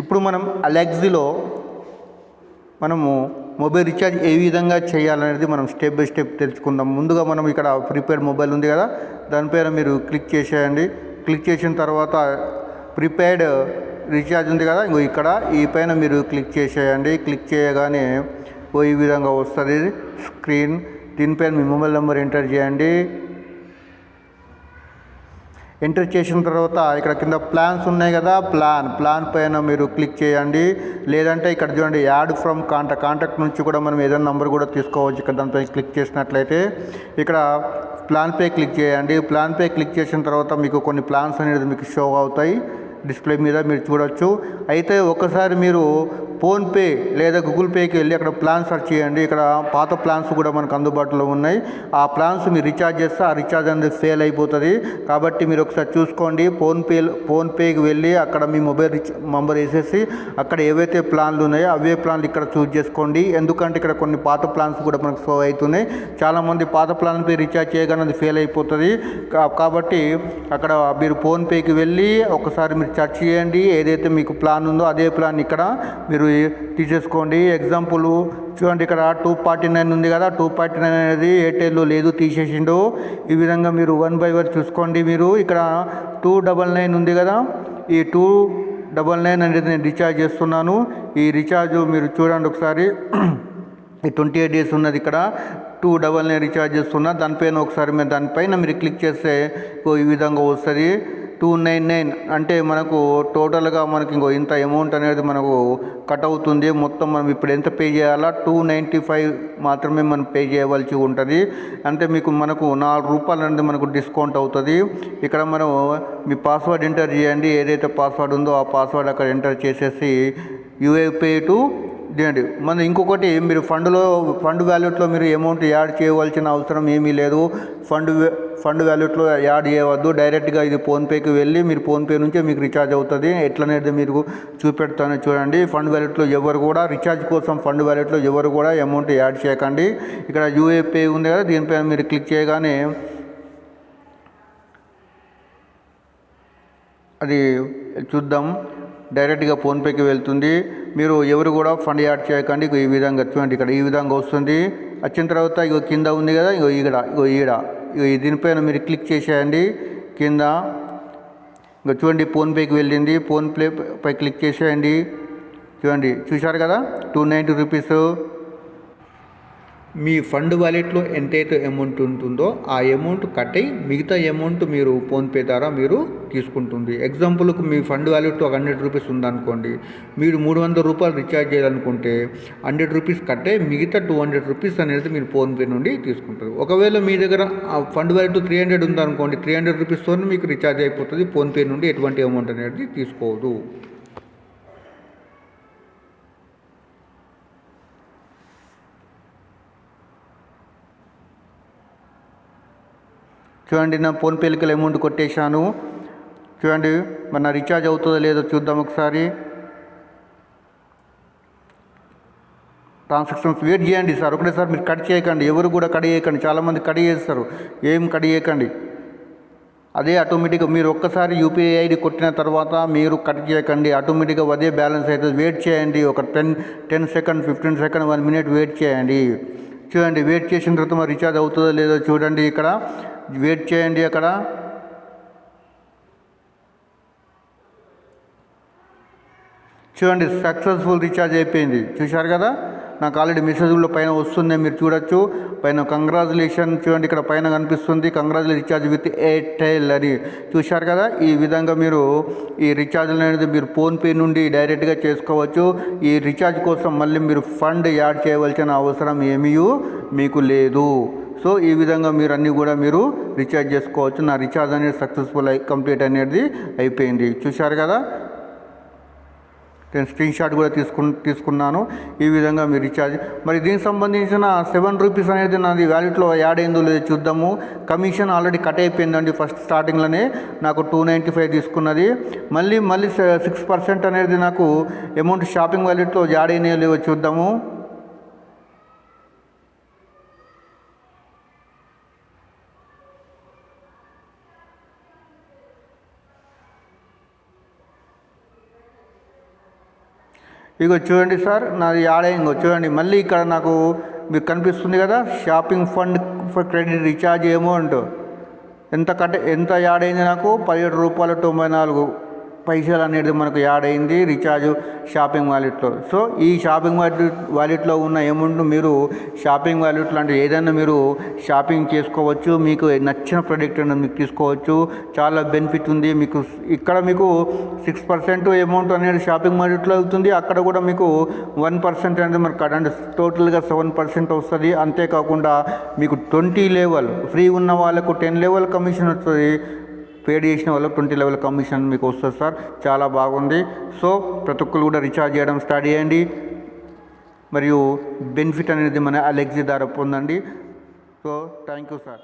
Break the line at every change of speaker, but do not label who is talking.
ఇప్పుడు మనం అలెక్సీలో మనము మొబైల్ రీఛార్జ్ ఏ విధంగా చేయాలనేది మనం స్టెప్ బై స్టెప్ తెలుసుకుందాం. ముందుగా మనం ఇక్కడ ప్రీపెయిడ్ మొబైల్ ఉంది కదా దానిపైన మీరు క్లిక్ చేసేయండి. క్లిక్ చేసిన తర్వాత ప్రీపెయిడ్ రీఛార్జ్ ఉంది కదా ఇంకో ఇక్కడ ఈ పైన మీరు క్లిక్ చేసేయండి. క్లిక్ చేయగానే ఓ ఈ విధంగా వస్తుంది. స్క్రీన్ దీనిపైన మీ మొబైల్ నెంబర్ ఎంటర్ చేయండి. ఎంటర్ చేసిన తర్వాత ఇక్కడ కింద ప్లాన్స్ ఉన్నాయి కదా ప్లాన్ ప్లాన్ పైన మీరు క్లిక్ చేయండి. లేదంటే ఇక్కడ చూడండి యాడ్ ఫ్రమ్ కాంటాక్ట్ కాంటాక్ట్ నుంచి కూడా మనం ఏదైనా నంబర్ కూడా తీసుకోవచ్చు. ఇక్కడ దానిపై క్లిక్ చేసినట్లయితే ఇక్కడ ప్లాన్ పే క్లిక్ చేయండి. ప్లాన్ పే క్లిక్ చేసిన తర్వాత మీకు కొన్ని ప్లాన్స్ అనేది మీకు షో అవుతాయి. డిస్ప్లే మీద మీరు చూడొచ్చు. అయితే ఒకసారి మీరు ఫోన్పే లేదా గూగుల్ పేకి వెళ్ళి అక్కడ ప్లాన్ సెర్చ్ చేయండి. ఇక్కడ పాత ప్లాన్స్ కూడా మనకు అందుబాటులో ఉన్నాయి. ఆ ప్లాన్స్ మీరు రీఛార్జ్ చేస్తే ఆ రీఛార్జ్ అనేది ఫెయిల్ అయిపోతుంది. కాబట్టి మీరు ఒకసారి చూసుకోండి. ఫోన్పే ఫోన్పేకి వెళ్ళి అక్కడ మీ మొబైల్ నంబర్ వేసేసి అక్కడ ఏవైతే ప్లాన్లు ఉన్నాయో అవే ప్లాన్లు ఇక్కడ చూజ్ చేసుకోండి. ఎందుకంటే ఇక్కడ కొన్ని పాత ప్లాన్స్ కూడా మనకు షో అవుతున్నాయి. చాలామంది పాత ప్లాన్పై రీఛార్జ్ చేయగానే అది ఫెయిల్ అయిపోతుంది. కాబట్టి అక్కడ మీరు ఫోన్పేకి వెళ్ళి ఒకసారి మీరు సెర్చ్ చేయండి. ఏదైతే మీకు ప్లాన్ ఉందో అదే ప్లాన్ ఇక్కడ మీరు తీసేసుకోండి. ఎగ్జాంపుల్ చూడండి ఇక్కడ టూ ఫార్టీ నైన్ ఉంది కదా టూ ఫార్టీ నైన్ అనేది ఎయిర్టెల్లో లేదు తీసేసిండు. ఈ విధంగా మీరు వన్ బై వన్ చూసుకోండి మీరు. ఇక్కడ టూ డబల్ నైన్ ఉంది కదా ఈ టూ డబల్ నైన్ అనేది నేను రీఛార్జ్ చేస్తున్నాను. ఈ రీఛార్జ్ మీరు చూడండి ఒకసారి. ఈ ట్వంటీ ఎయిట్ డేస్ ఉన్నది ఇక్కడ. టూ డబల్ నైన్ రీఛార్జ్ చేస్తున్నా. దానిపైన ఒకసారి మీరు దానిపైన మీరు క్లిక్ చేస్తే ఈ విధంగా వస్తుంది. టూ నైన్ నైన్ అంటే మనకు టోటల్గా మనకి ఇంకో ఇంత అమౌంట్ అనేది మనకు కట్ అవుతుంది. మొత్తం మనం ఇప్పుడు ఎంత పే చేయాలా? టూ నైంటీ ఫైవ్ మాత్రమే మనం పే చేయవలసి ఉంటుంది. అంటే మీకు మనకు నాలుగు రూపాయలు అనేది మనకు డిస్కౌంట్ అవుతుంది. ఇక్కడ మనం మీ పాస్వర్డ్ ఎంటర్ చేయండి. ఏదైతే పాస్వర్డ్ ఉందో ఆ పాస్వర్డ్ అక్కడ ఎంటర్ చేసేసి యూఏపే టు చేయండి. మన ఇంకొకటి మీరు ఫండ్లో ఫండ్ వ్యాలెట్లో మీరు అమౌంట్ యాడ్ చేయవలసిన అవసరం ఏమీ లేదు. ఫండ్ ఫండ్ వ్యాలెట్లో యాడ్ చేయవద్దు. డైరెక్ట్గా ఇది ఫోన్పేకి వెళ్ళి మీరు ఫోన్పే నుంచే మీకు రీఛార్జ్ అవుతుంది. ఎట్లనేది మీరు చూపెడతాను చూడండి. ఫండ్ వ్యాలెట్లో ఎవరు కూడా రీఛార్జ్ కోసం ఫండ్ వ్యాలెట్లో ఎవరు కూడా అమౌంట్ యాడ్ చేయకండి. ఇక్కడ యూఏపే ఉంది కదా దీనిపైన మీరు క్లిక్ చేయగానే అది చూద్దాం. డైరెక్ట్గా ఫోన్పేకి వెళ్తుంది. మీరు ఎవరు కూడా ఫండ్ యాడ్ చేయకండి. ఈ విధంగా చూడండి. ఇక్కడ ఈ విధంగా వస్తుంది. వచ్చిన తర్వాత ఇగో కింద ఉంది కదా ఇగో ఈడ ఇగో ఈడ. దీనిపైన మీరు క్లిక్ చేసేయండి. కింద ఇంకా చూడండి ఫోన్పేకి వెళ్ళింది. ఫోన్పే పై క్లిక్ చేసేయండి. చూడండి చూశారు కదా? Two ninety rupees. మీ ఫండ్ వాలెట్లో ఎంతైతే అమౌంట్ ఉంటుందో ఆ అమౌంట్ కట్ అయి మిగతా అమౌంట్ మీరు ఫోన్పే ద్వారా మీరు తీసుకుంటుంది. ఎగ్జాంపుల్కి మీ ఫండ్ వాలెట్ ఒక హండ్రెడ్ రూపీస్ ఉందనుకోండి మీరు మూడు వందల రూపాయలు రీఛార్జ్ చేయాలనుకుంటే హండ్రెడ్ రూపీస్ కట్టే మిగతా టూ హండ్రెడ్ రూపీస్ అనేది మీరు ఫోన్పే నుండి తీసుకుంటారు ఒకవేళ మీ దగ్గర ఫండ్ వాలెట్ త్రీ హండ్రెడ్ ఉందనుకోండి త్రీ హండ్రెడ్ రూపీస్తో మీకు రీఛార్జ్ అయిపోతుంది ఫోన్పే నుండి ఎటువంటి అమౌంట్ అనేది తీసుకోదు. చూడండి నా ఫోన్పేలకి అమౌంట్ కొట్టేశాను. చూడండి మరి నా రీఛార్జ్ అవుతుందో లేదో చూద్దాం ఒకసారి. ట్రాన్సాక్షన్స్ వెయిట్ చేయండి సార్. ఒకటేసారి మీరు కట్ చేయకండి. ఎవరు కూడా కట్ చేయకండి. చాలామంది కట్ చేస్తారు. ఏం కట్ చేయకండి. అదే ఆటోమేటిక్గా మీరు ఒక్కసారి యూపీఐ ఐడి కొట్టిన తర్వాత మీరు కట్ చేయకండి. ఆటోమేటిక్గా అదే బ్యాలెన్స్ అవుతుంది. వెయిట్ చేయండి. ఒక ten ten second fifteen second one minute wait చేయండి. చూడండి వెయిట్ చేసిన తర్వాత రీఛార్జ్ అవుతుందో లేదో చూడండి. ఇక్కడ వెయిట్ చేయండి అక్కడ. చూడండి సక్సెస్ఫుల్ రీఛార్జ్ అయిపోయింది. చూశారు కదా? నాకు ఆల్రెడీ మెసేజ్లో పైన వస్తుంది మీరు చూడొచ్చు. పైన కంగ్రాచులేషన్ చూడండి ఇక్కడ పైన కనిపిస్తుంది. కంగ్రాచులేషన్ రీఛార్జ్ విత్ ఎయిర్టెల్ అని. చూశారు కదా? ఈ విధంగా మీరు ఈ రీఛార్జ్ అనేది మీరు ఫోన్పే నుండి డైరెక్ట్గా చేసుకోవచ్చు. ఈ రీఛార్జ్ కోసం మళ్ళీ మీరు ఫండ్ యాడ్ చేయవలసిన అవసరం ఏమీ మీకు లేదు. సో ఈ విధంగా మీరు అన్నీ కూడా మీరు రీఛార్జ్ చేసుకోవచ్చు. నా రీఛార్జ్ అనేది సక్సెస్ఫుల్ అయి కంప్లీట్ అనేది అయిపోయింది. చూశారు కదా? నేను స్క్రీన్ షాట్ కూడా తీసుకు తీసుకున్నాను. ఈ విధంగా మీరు రీఛార్జ్ మరి దీనికి సంబంధించిన సెవెన్ రూపీస్ అనేది నాది వ్యాలెట్లో యాడ్ అయిందో లేదో చూద్దాము. కమిషన్ ఆల్రెడీ కట్ అయిపోయిందండి ఫస్ట్ స్టార్టింగ్లోనే నాకు టూ నైంటీ ఫైవ్ తీసుకున్నది. మళ్ళీ మళ్ళీ సిక్స్ పర్సెంట్ అనేది నాకు అమౌంట్ షాపింగ్ వ్యాలెట్లో యాడ్ అయినాయో లేవో చూద్దాము. ఇగో చూడండి సార్ నాది యాడ్ అయిందో చూడండి మళ్ళీ ఇక్కడ నాకు మీకు కనిపిస్తుంది కదా shopping fund for credit recharge amount ఎంత కట్ ఎంత యాడ్ అయింది నాకు? పదిహేడు రూపాయలు తొంభై నాలుగు. పైసలు అనేది మనకు యాడ్ అయింది రీఛార్జ్ షాపింగ్ వాలెట్లో. సో ఈ షాపింగ్ వాలెట్ వాలెట్లో ఉన్న అమౌంట్ మీరు షాపింగ్ వాలెట్ లాంటి ఏదైనా మీరు షాపింగ్ చేసుకోవచ్చు మీకు నచ్చిన ప్రోడక్ట్ అనేది మీకు తీసుకోవచ్చు చాలా బెనిఫిట్ ఉంది. మీకు ఇక్కడ మీకు సిక్స్ పర్సెంట్ అమౌంట్ అనేది షాపింగ్ వాలెట్లో అవుతుంది. అక్కడ కూడా మీకు వన్ పర్సెంట్ అనేది మనకు అంటే టోటల్గా సెవెన్ పర్సెంట్ వస్తుంది. అంతేకాకుండా మీకు ట్వంటీ లెవెల్ ఫ్రీ ఉన్న వాళ్ళకు టెన్ లెవెల్ కమిషన్ వస్తుంది. పేడ్ చేసిన వాళ్ళకి ట్వంటీ లెవెల్ కమిషన్ మీకు వస్తుంది సార్. చాలా బాగుంది. సో ప్రతి ఒక్కరు కూడా రీఛార్జ్ చేయడం స్టార్ట్ చేయండి. మరియు బెనిఫిట్ అనేది మన అలెక్సీ ద్వారా పొందండి. So thank you sir.